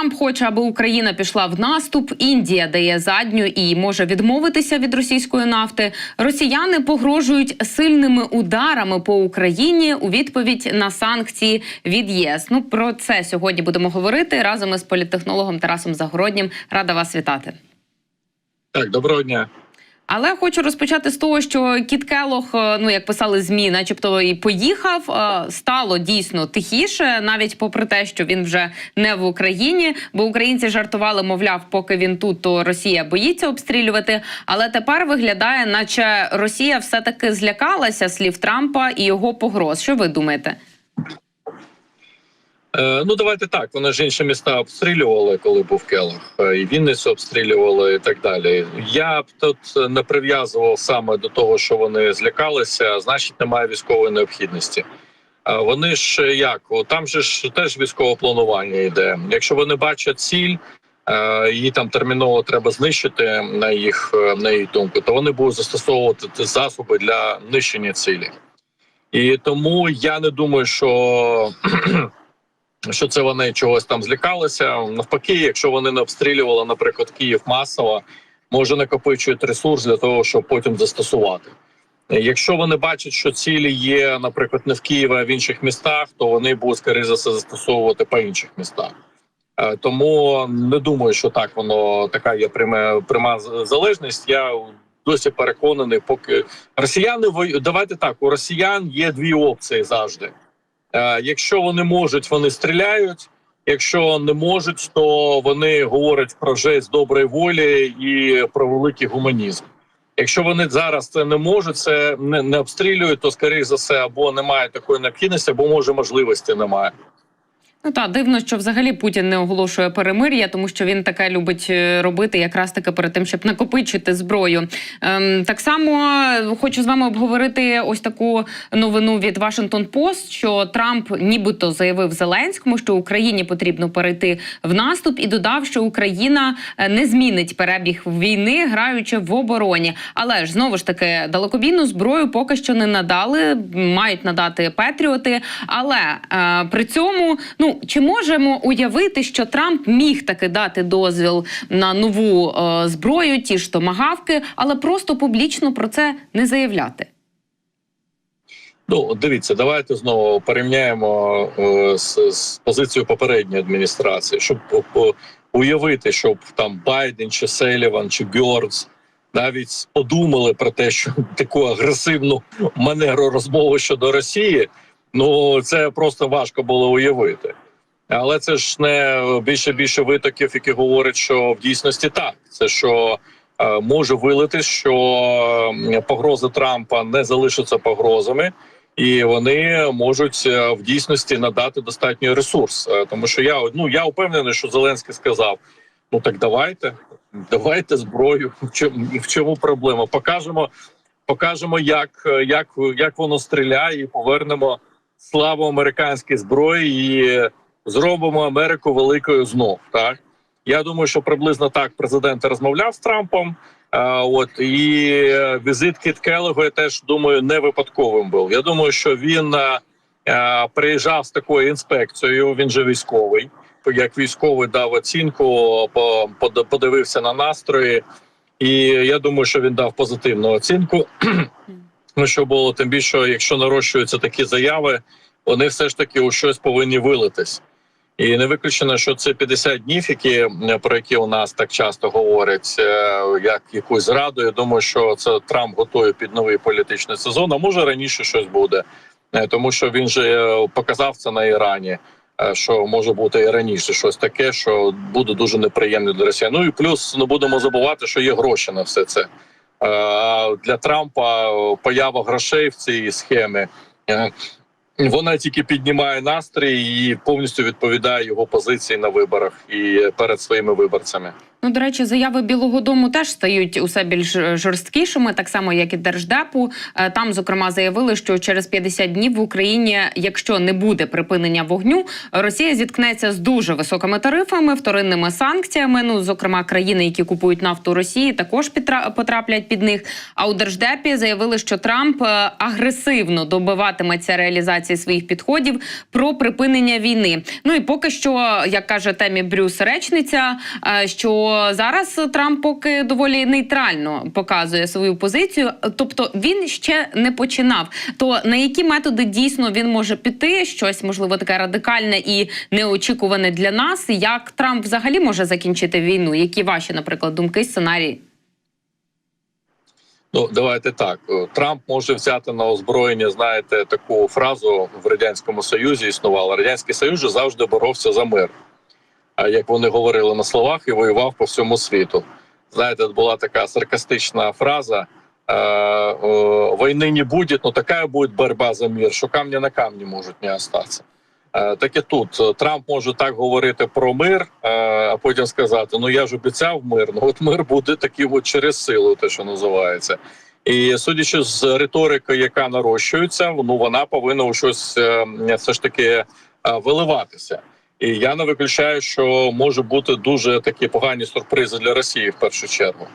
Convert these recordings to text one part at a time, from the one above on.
Трамп хоче, аби Україна пішла в наступ. Індія дає задню і може відмовитися від російської нафти. Росіяни погрожують сильними ударами по Україні у відповідь на санкції від ЄС. Ну про це сьогодні будемо говорити разом із політтехнологом Тарасом Загороднім. Рада вас вітати. Так, доброго дня. Але хочу розпочати з того, що Кіт Келох, е, ну як писали змі, начебто і поїхав. е, Стало дійсно тихіше, навіть попри те, що він вже не в Україні. Бо українці жартували, мовляв, поки він тут, то Росія боїться обстрілювати. Але тепер виглядає, наче Росія все таки злякалася слів Трампа і його погроз. Що ви думаєте? Е, ну давайте так. Вони ж інші міста обстрілювали, коли був Келох, е, і Вінницю обстрілювали, і так далі. Я б тут не прив'язував саме до того, що вони злякалися, значить, немає військової необхідності. Е, Вони ж е, як там же ж теж військове планування йде. Якщо вони бачать ціль, е, її там терміново треба знищити на їх е, на їх думку, то вони будуть застосовувати засоби для нищення цілі. І тому я не думаю, що що це вони чогось там злякалися. Навпаки, якщо вони не обстрілювали, наприклад, Київ масово, може накопичують ресурс для того, щоб потім застосувати. Якщо вони бачать, що цілі є, наприклад, не в Києві, а в інших містах, то вони будуть скоріше за все застосовувати по інших містах. Е, Тому не думаю, що так воно така є пряма, пряма залежність. Я досі переконаний, поки росіяни давайте так. У росіян є дві опції завжди. Е, Якщо вони можуть, вони стріляють. Якщо не можуть, то вони говорять про жесть доброї волі і про великий гуманізм. Якщо вони зараз це не можуть, це не, не обстрілюють, то скоріш за все або немає такої необхідності, або може можливості немає. Ну та дивно, що взагалі Путін не оголошує перемир'я, тому що він таке любить е, робити якраз таки перед тим, щоб накопичити зброю. Ем, так само е, хочу з вами обговорити ось таку новину від Washington Post, що Трамп нібито заявив Зеленському, що Україні потрібно перейти в наступ, і додав, що Україна е, не змінить перебіг війни, граючи в обороні. Але ж знову ж таки далекобійну зброю поки що не надали, мають надати Петріоти. Але е, при цьому ну чи можемо уявити, що Трамп міг таки дати дозвіл на нову е, зброю, ті ж томагавки, але просто публічно про це не заявляти? Ну дивіться, давайте знову порівняємо е, з, з позицією попередньої адміністрації, щоб по- уявити, щоб там Байден чи Селіван чи Гьордс навіть подумали про те, що таку агресивну манеру розмови щодо Росії. Ну це просто важко було уявити. Але це ж не більше більше витоків, які говорять, що в дійсності так. Це що е, може вилити, що погрози Трампа не залишаться погрозами, і вони можуть е, в дійсності надати достатній ресурс. Е, Тому що я ну я впевнений, що Зеленський сказав: ну так давайте, давайте зброю. В чому в чому проблема? Покажемо, покажемо, як, як, як воно стріляє, і повернемо славу американській зброї і зробимо Америку великою знов. Так я думаю, що приблизно так президент розмовляв з Трампом. А, от і е, візит Кіт Келлогу, я теж думаю, не випадковим був. Я думаю, що він е, е, приїжджав з такою інспекцією. Він же військовий. Як військовий дав оцінку, по- под- подивився на настрої, і я думаю, що він дав позитивну оцінку. Ну що було тим більше, якщо нарощуються такі заяви, вони все ж таки у щось повинні вилитись. І не виключено, що це 50 днів, які е, про які у нас так часто говорять, е, як якусь зраду. Я думаю, що це Трамп готує під новий політичний сезон. А може раніше щось буде, Е, тому що він же показав це на Ірані. Що може бути і раніше щось таке, що буде дуже неприємно для Росії. Ну і плюс не будемо забувати, що є гроші на все це. Для Трампа поява грошей в цій схемі вона тільки піднімає настрій і повністю відповідає його позиції на виборах і перед своїми виборцями. Ну, до речі, заяви Білого Дому теж стають усе більш е, жорсткішими, так само як і держдепу. Е, Там, зокрема, заявили, що через 50 днів в Україні, якщо не буде припинення вогню, Росія зіткнеться з дуже високими тарифами, вторинними санкціями. Ну, зокрема, країни, які купують нафту Росії, також потраплять під них. А у держдепі заявили, що Трамп е, агресивно добиватиметься реалізації своїх підходів про припинення війни. Ну і поки що, як каже темі Брюс, речниця, е, зараз Трамп поки доволі нейтрально показує свою позицію, тобто він ще не починав. То на які методи дійсно він може піти? Щось можливо таке радикальне і неочікуване для нас. Як Трамп взагалі може закінчити війну? Які ваші, наприклад, думки, сценарії? Ну давайте так. Трамп може взяти на озброєння. Знаєте, таку фразу в радянському союзі існувала. Радянський Союз завжди боровся за мир. Як вони говорили на словах і воював по всьому світу. Знаєте, була така саркастична фраза: е, е, війни не буде, но така буде боротьба за мир, що камня на камні можуть не остатися. Е, Так і тут Трамп може так говорити про мир, е, а потім сказати: Ну я ж обіцяв мир. Ну от мир буде таким от через силу, те, що називається. І судячи з риторики, яка нарощується, ну вона повинна у щось е, все ж таки е, виливатися. І я не виключаю, що може бути дуже такі погані сюрпризи для Росії в першу чергу.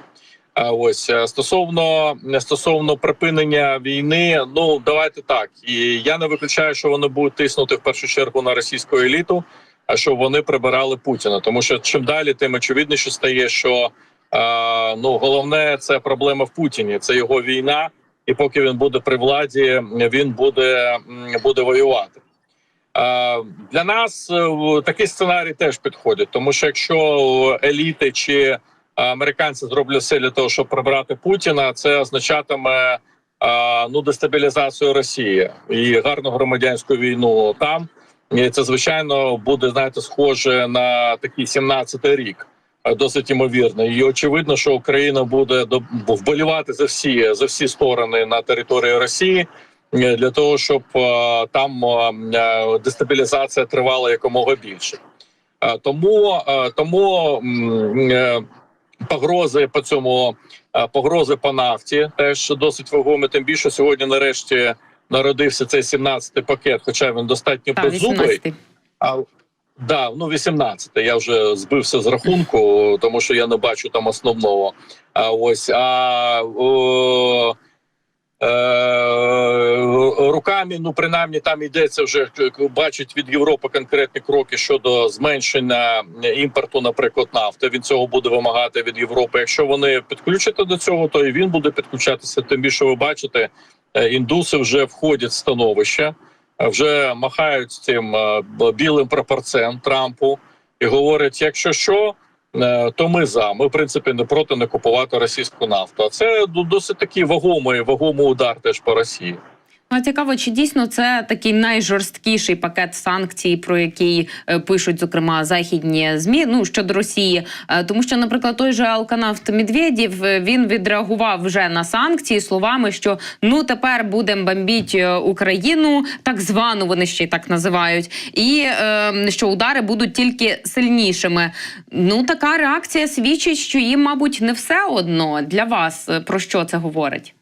А ось е, стосовно стосовно припинення війни, ну давайте так. І я не виключаю, що вони будуть тиснути в першу чергу на російську еліту, а щоб вони прибирали Путіна. Тому що чим далі, тим очевидніше стає, що е, ну головне це проблема в Путіні, це його війна, і поки він буде при владі, він буде, буде воювати. Е, Для нас е, такий сценарій теж підходить, тому що якщо еліти чи американці зроблять все для того, щоб прибрати Путіна, це означатиме е, ну дестабілізацію Росії і гарну громадянську війну там. І це звичайно буде знаєте, схоже на такий 17-й рік. Досить ймовірно, і очевидно, що Україна буде вболівати за всі за всі сторони на території Росії для того, щоб е, там е, е, дестабілізація тривала якомога більше. Е, Тому е, тому е, погрози по цьому е, погрози по нафті теж досить вагомі. Тим більше сьогодні, нарешті, народився цей 17-й пакет, хоча він достатньо Та беззубий. 18-й. А да, ну 18. Я вже збився з рахунку, тому що я не бачу там основного. А ось а о, е, руками, ну принаймні там йдеться вже бачить від Європи конкретні кроки щодо зменшення імпорту, наприклад, нафти. Він цього буде вимагати від Європи. Якщо вони підключаться до цього, то і він буде підключатися. Тим більше ви бачите, е, індуси вже входять в становище вже махають цим е, білим прапорцем Трампу і говорять: якщо що, е, то ми за. Ми в принципі не проти не купувати російську нафту. А це досить такий вагомий вагомий удар теж по Росії. Ну, цікаво, чи дійсно це такий найжорсткіший пакет санкцій, про який е, пишуть зокрема західні змі ну щодо Росії, Е, тому що, наприклад, той же Алканавт Медведєв е, він відреагував вже на санкції словами, що ну тепер будемо бомбіть Україну, так звану вони ще й так називають, і е, що удари будуть тільки сильнішими. Ну така реакція свідчить, що їм, мабуть, не все одно для вас. Про що це говорить?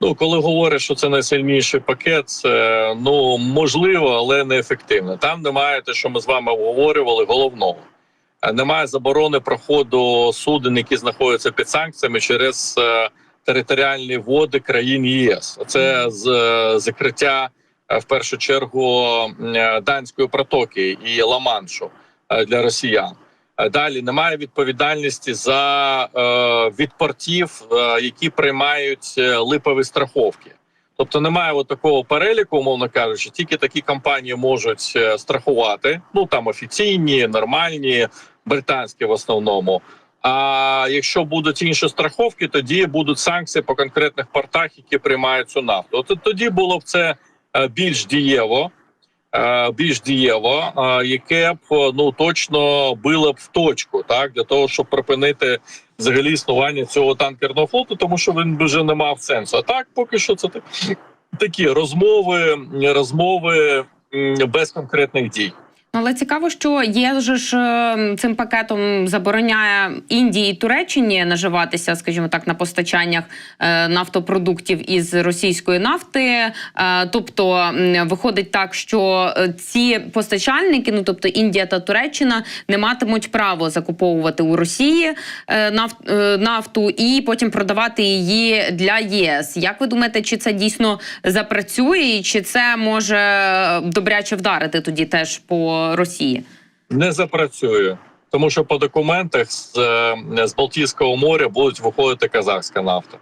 Ну, коли говорять, що це найсильніший пакет, це ну можливо, але не ефективно. Там немає те, що ми з вами обговорювали, головного. Е, Немає заборони проходу суден, які знаходяться під санкціями через е, територіальні води країн ЄС. Це з е, закриття в першу чергу данської протоки і Ла-Маншу для росіян. Е, Далі немає відповідальності за е, від портів, е, які приймають е, липові страховки. Тобто немає от такого переліку, умовно кажучи, тільки такі компанії можуть е, страхувати. Ну там офіційні, нормальні, британські в основному. А якщо будуть інші страховки, тоді будуть санкції по конкретних портах, які приймають цю нафту. От тоді було б це більш дієво більш дієво, е, яке б е, ну точно било б в точку, так для того, щоб припинити взагалі існування цього танкерного флоту, тому що він вже не мав сенсу. А так, поки що, це такі розмови, розмови без конкретних дій. Але цікаво, що є ж е, цим пакетом забороняє Індії і Туреччині наживатися, скажімо так, на постачаннях е, нафтопродуктів із російської нафти. Е, Тобто виходить так, що ці постачальники, ну тобто Індія та Туреччина, не матимуть право закуповувати у Росії наф- нафту і потім продавати її для ЄС. Як ви думаєте, чи це дійсно запрацює, і чи це може добряче вдарити тоді теж по Росії? Не запрацює, тому що по документах з, е, з Балтійського моря будуть виходити казахська нафта.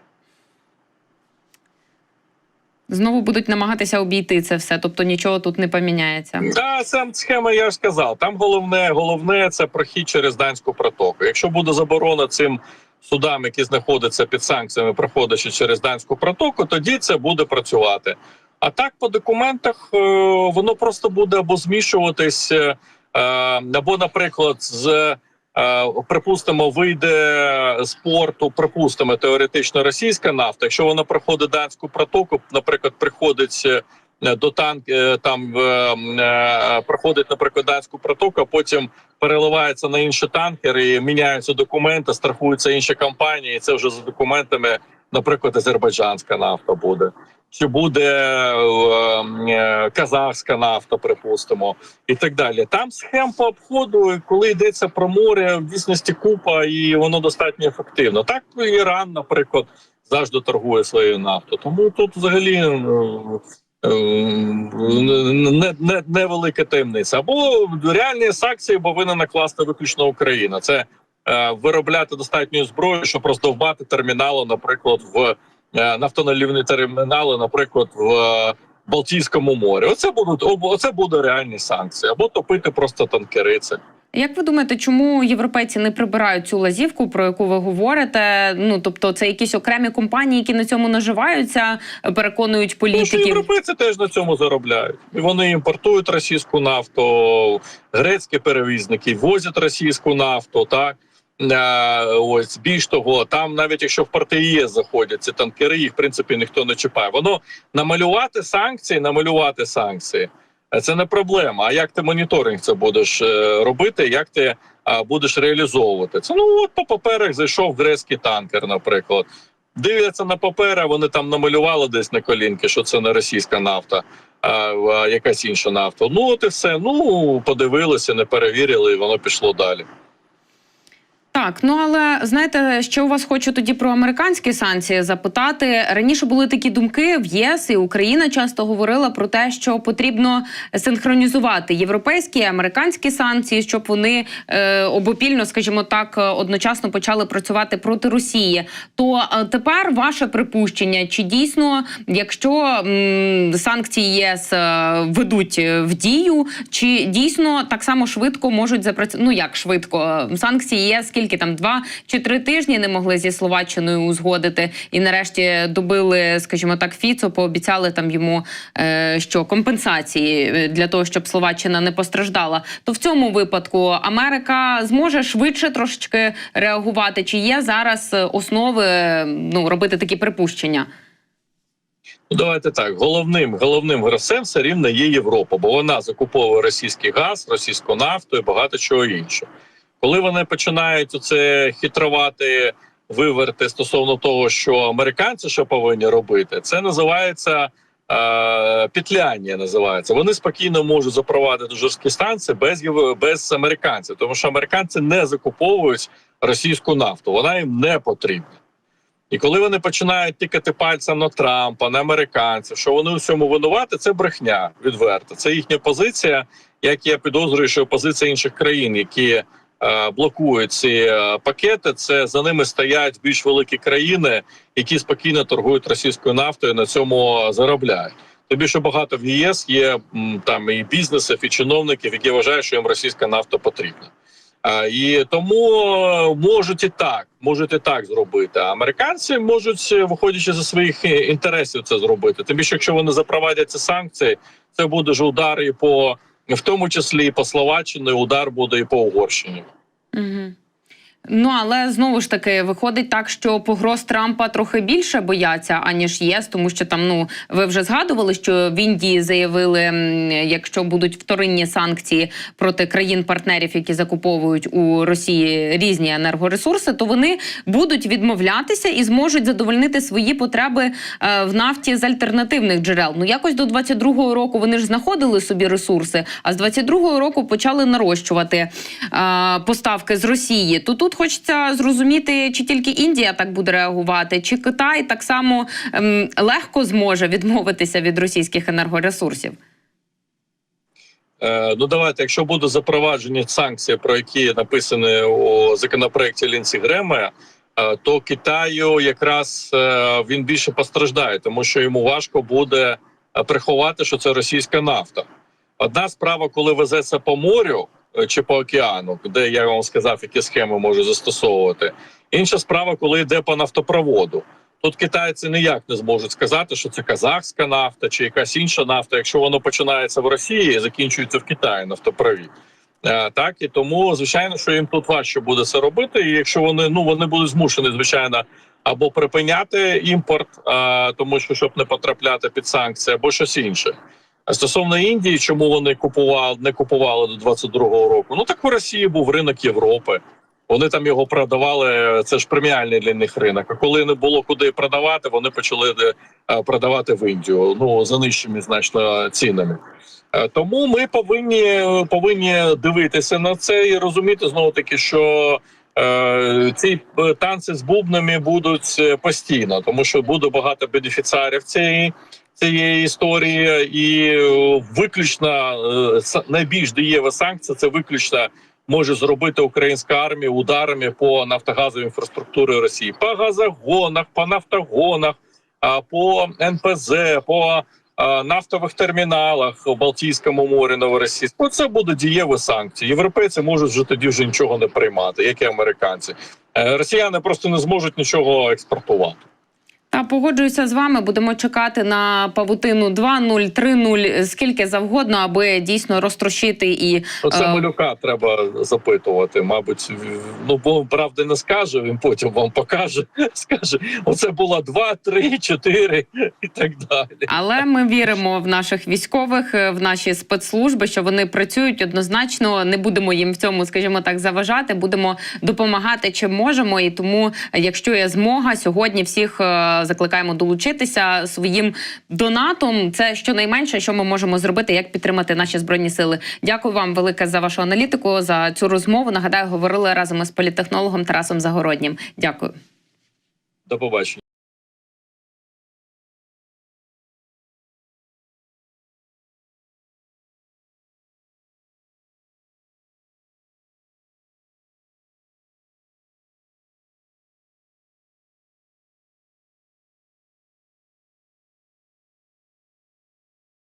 Знову будуть намагатися обійти це все, тобто нічого тут не поміняється. Та сам схема, я ж сказав. Там головне, головне це прохід через данську протоку. Якщо буде заборона цим судам, які знаходяться під санкціями, проходячи через данську протоку, тоді це буде працювати. А так по документах е, воно просто буде або змішуватись, е, е, або, наприклад, з припустимо, вийде з порту, припустимо, теоретично російська нафта. Якщо вона проходить данську протоку, наприклад, приходить. до танк там проходить наприклад данську протоку, а потім переливається на інші танкери, і міняються документи, страхуються інші компанії. І це вже за документами, наприклад, азербайджанська нафта буде. Чи буде е, е, казахська нафта, припустимо, і так далі. Там схем по обходу, коли йдеться про море, в дійсності купа, і воно достатньо ефективно. Так Іран, наприклад, завжди торгує своєю нафтою. Тому тут взагалі. е, не, не, невелика таємниця. Або реальні санкції повинна накласти виключно Україна. Це е, виробляти достатньо зброї, щоб роздовбати термінали, наприклад, в нафтоналівні термінали, наприклад, в е, Балтійському морі. Оце будуть оце буде реальні санкції, або топити просто танкери. Це Як ви думаєте, чому європейці не прибирають цю лазівку, про яку ви говорите? Ну тобто, це якісь окремі компанії, які на цьому наживаються, переконують Тому що європейці теж на цьому заробляють. І вони імпортують російську нафту, грецькі перевізники возять російську нафту. Так Е, ось більш того, там навіть якщо в порти ЄС заходять ці танкери, їх в принципі ніхто не чіпає. Воно намалювати санкції, намалювати санкції. е, Це не проблема. А як ти моніторинг це будеш е, робити? Як ти будеш реалізовувати це? Ну от по паперах зайшов грецький танкер, наприклад. Дивляться на папери, вони там намалювали десь на колінки, що це не російська нафта, а якась інша нафта. Ну от і все. Ну подивилися, не перевірили, і воно пішло далі. Так, ну але знаєте, що у вас хочу тоді про американські санкції запитати. Раніше були такі думки в ЄС і Україна часто говорила про те, що потрібно синхронізувати європейські і американські санкції, щоб вони е, обопільно, скажімо так, е, одночасно почали працювати проти Росії. То е, тепер ваше припущення, чи дійсно, якщо м, санкції ЄС е, ведуть е, в дію, чи дійсно так само швидко можуть запрацювати? Ну як швидко санкції ЄС скільки там два чи три тижні не могли зі Словаччиною узгодити, і нарешті добили, скажімо так, Фіцо, пообіцяли там йому е, що компенсації е, для того, щоб Словаччина не постраждала. То в цьому випадку Америка зможе швидше трошечки реагувати. Чи є зараз е, основи е, ну робити такі припущення? Ну, давайте так. Головним головним гравцем все рівно є Європа, бо вона закуповує російський газ, російську нафту і багато чого іншого. Коли вони починають оце хитрувати виверти стосовно того, що американці що повинні робити, це називається е, петляння. Називається. Вони спокійно можуть запровадити жорсткі станції без без американців, тому що американці не закуповують російську нафту. Вона їм не потрібна. І коли вони починають тикати пальцем на Трампа, на американців, що вони у всьому винуваті, це брехня відверта. Це їхня позиція, як я підозрюю, що позиція інших країн, які е, блокують ці е, пакети. Це за ними стоять більш великі країни, які спокійно торгують російською нафтою, на цьому заробляють. Тобі що багато в ЄС є там і бізнесів, і чиновників, які вважають, що їм російська нафта потрібна. І тому е, можуть і так, можуть і так зробити. Американці можуть, е, виходячи зі своїх е, інтересів, це зробити. Тим більше, якщо вони запровадять ці санкції, це буде ж удар і по в тому числі і по Словаччині, удар буде і по Угорщині. Угу. Ну але знову ж таки виходить так, що погроз Трампа трохи більше бояться аніж ЄС, тому що там ну ви вже згадували, що в Індії заявили, якщо будуть вторинні санкції проти країн-партнерів, які закуповують у Росії різні енергоресурси, то вони будуть відмовлятися і зможуть задовольнити свої потреби е, в нафті з альтернативних джерел. Ну якось до 22-го року вони ж знаходили собі ресурси, а з 22-го року почали нарощувати е, поставки з Росії. То тут хочеться зрозуміти, чи тільки Індія так буде реагувати, чи Китай так само ем, легко зможе відмовитися від російських енергоресурсів. Е, ну давайте, якщо будуть запроваджені санкції, про які написані у законопроекті Лінсі Грема, е, то Китаю якраз е, він більше постраждає, тому що йому важко буде приховати, що це російська нафта. Одна справа, коли везеться по морю чи по океану, де я вам сказав, які схеми можу застосовувати. Інша справа, коли йде по нафтопроводу. Тут китайці ніяк не зможуть сказати, що це казахська нафта чи якась інша нафта, якщо воно починається в Росії і закінчується в Китаї нафтопровід. Е, Так і тому, звичайно, що їм тут важче буде це робити. І якщо вони ну вони будуть змушені, звичайно, або припиняти імпорт, а, тому що щоб не потрапляти під санкції, або щось інше. Стосовно Індії, чому вони купували не купували до 22-го року? Ну так у Росії був ринок Європи. Вони там його продавали. Це ж преміальний для них ринок. А коли не було куди продавати, вони почали е, продавати в Індію. Ну за нижчими значно цінами. Е, Тому ми повинні повинні дивитися на це і розуміти знову таки, що е, ці е, танці з бубнами будуть постійно, тому що буде багато бенефіціарів цієї. Цієї історії і е, виключно е, найбільш дієва санкція це виключно може зробити українська армія ударами по нафтогазовій інфраструктурі Росії по газогонах, по нафтогонах, по НПЗ, по нафтових терміналах у Балтійському морі Новоросійську. Це буде дієві санкції. Європейці можуть вже тоді вже нічого не приймати, як і американці. Е, Росіяни просто не зможуть нічого експортувати. Та погоджуюся з вами. Будемо чекати на павутину 2-0, 3-0, скільки завгодно, аби дійсно розтрощити і це Е. малюка треба запитувати. Мабуть, ну бо правди не скаже. Він потім вам покаже. Скаже: оце було два, три, чотири і так далі. Але ми віримо в наших військових, е, в наші спецслужби, що вони працюють однозначно. Не будемо їм в цьому, скажімо так, заважати. Будемо допомагати чим можемо. І тому, якщо є змога, сьогодні всіх е, закликаємо долучитися своїм донатом. Це щонайменше, що ми можемо зробити, як підтримати наші збройні сили. Дякую вам велике за вашу аналітику, за цю розмову. Нагадаю, говорили разом із політтехнологом Тарасом Загороднім. Дякую. До побачення.